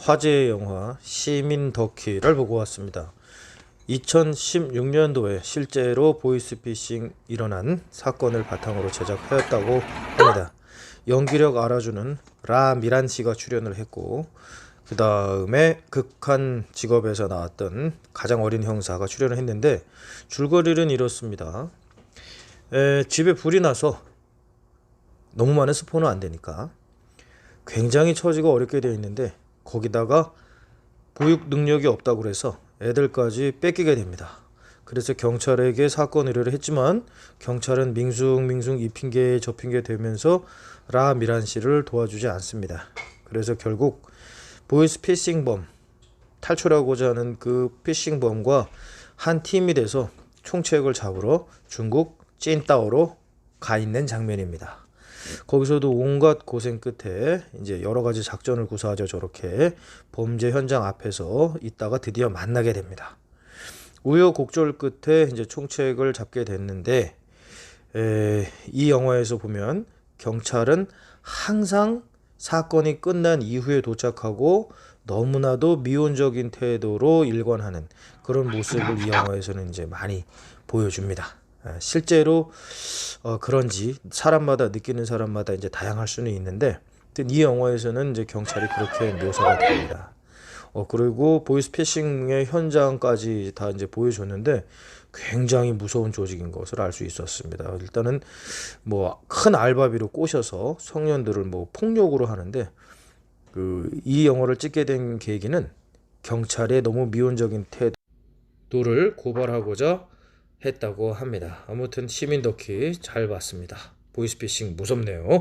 화제의 영화 시민 더키를 보고 왔습니다. 2016년도에 실제로 보이스피싱 일어난 사건을 바탕으로 제작하였다고 합니다. 연기력 알아주는 라 미란 씨가 출연을 했고 그 다음에 극한 직업에서 나왔던 가장 어린 형사가 출연을 했는데 줄거리는 이렇습니다. 에, 집에 불이 나서 너무 많은 스포는 안 되니까 굉장히 처지가 어렵게 되어 있는데 거기다가 보육 능력이 없다고 그래서 애들까지 뺏기게 됩니다. 그래서 경찰에게 사건 의뢰를 했지만 경찰은 밍숭밍숭 이 핑계 저 핑계 대면서 라 미란 씨를 도와주지 않습니다. 그래서 결국 보이스 피싱범 탈출하고자 하는 그 피싱범과 한 팀이 돼서 총책을 잡으러 중국 찐따오로 가 있는 장면입니다. 거기서도 온갖 고생 끝에 이제 여러 가지 작전을 구사하죠. 저렇게 범죄 현장 앞에서 있다가 드디어 만나게 됩니다. 우여곡절 끝에 이제 총책을 잡게 됐는데 에, 이 영화에서 보면 경찰은 항상 사건이 끝난 이후에 도착하고 너무나도 미온적인 태도로 일관하는 그런 모습을 이 영화에서는 이제 많이 보여줍니다. 아, 실제로 어, 그런지 사람마다 느끼는 사람마다 이제 다양할 수는 있는데 이 영화에서는 이제 경찰이 그렇게 묘사가 됩니다. 어 그리고 보이스피싱의 현장까지 다 이제 보여줬는데 굉장히 무서운 조직인 것을 알 수 있었습니다. 일단은 뭐 큰 알바비로 꼬셔서 청년들을 뭐 폭력으로 하는데 그 이 영화를 찍게 된 계기는 경찰의 너무 미온적인 태도를 고발하고자 했다고 합니다. 아무튼 시민 덕키 잘 봤습니다. 보이스피싱 무섭네요.